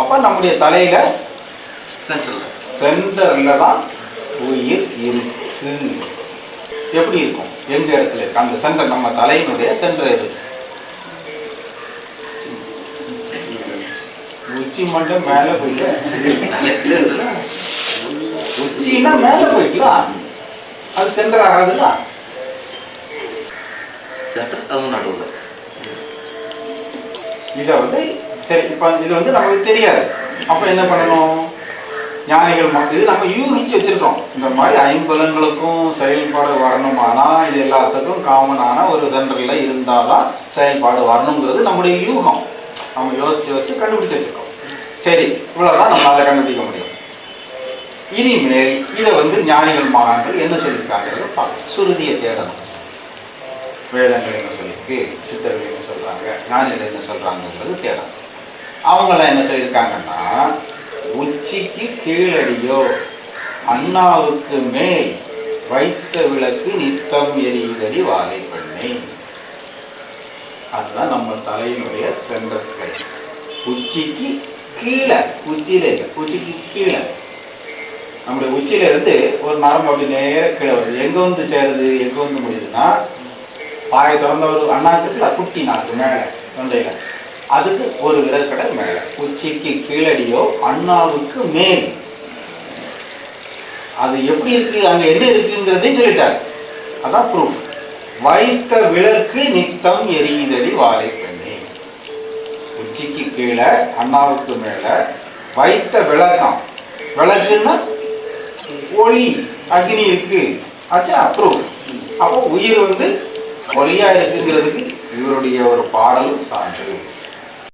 அப்ப நம்முடைய தலையில சென்ட்ரல் சென்டர்ல தான் உயிர் இருக்கு. எப்படி இருக்கும்? எந்த இடத்துல இருக்கு? அந்த சென்டர் நம்ம தலையினுடைய சென்டர் எது? உச்சி மட்டும் மேல போயிட்டு. உச்சின்னா மேல போயிக்கலாம். அது சென்டர் ஆகாதுல்ல? சென்டர் அதுவும் நடுவில் இத வந்து சரி இப்ப இது வந்து நமக்கு தெரியாது. அப்ப என்ன பண்ணணும்? ஞானிகள் மக்கள் இது நம்ம யூகிச்சு வச்சிருக்கோம். இந்த மாதிரி ஐம்பலன்களுக்கும் செயல்பாடு வரணுமானா இது எல்லாத்துக்கும் காமனான ஒரு தண்டரில் இருந்தாதான் செயல்பாடு வரணுங்கிறது நம்முடைய யூகம். நம்ம யோசிச்சு யோசிச்சு கண்டுபிடிச்சு வச்சிருக்கோம் சரி இவ்வளவுதான் அதை கண்டுபிடிக்க முடியும். இனிமேல் இதை வந்து ஞானிகள் மகான்கள் என்ன சொல்லியிருக்காங்கிறத பார்க்கணும் சுருதியை தேடணும். வேதங்கள் என்ன சொல்லியிருக்கு? சித்தர்கள் என்ன சொல்றாங்க? ஞானிகள் என்ன சொல்றாங்கன்றது தேடணும். அவங்களாம் என்ன சொல்லியிருக்காங்கன்னா உச்சிக்கு கீழடியோ அண்ணாவுக்கு மேல் வைத்த விளக்கு நித்தம் எரியுதடி வாழை பண்ணை. அதுதான் நம்ம தலையினுடைய சென்டர் உச்சிக்கு கீழே உச்சியில உச்சிக்கு கீழே. நம்முடைய உச்சியில இருந்து ஒரு மரம் அப்படி நேர கீழே வருது. எங்க வந்து சேருது எங்க வந்து முடியுதுன்னா பாய திறந்த ஒரு அண்ணா இருக்குல்ல, குட்டி நாக்கு மேல தொண்டையில. அதுக்கு ஒரு விரல் மேல. உச்சிக்கு கீழடியோ அண்ணாவுக்கு மேல். அது எப்படி இருக்கு அங்க என்ன இருக்குங்கிறதையும் சொல்லிட்டாரு. அதான் ப்ரூஃப் வைத்த விளக்கு நித்தம் எரியுதடி வாழை பெண்ணே. உச்சிக்கு கீழே அண்ணாவுக்கு மேல வைத்த விளக்கம். விளக்குன்னா ஒளி அக்னி இருக்கு. ஆச்சா அப்ரூவ் அப்போ உயிர் வந்து ஒளியா இருக்குங்கிறதுக்கு இவருடைய ஒரு பாடலும் சான்று.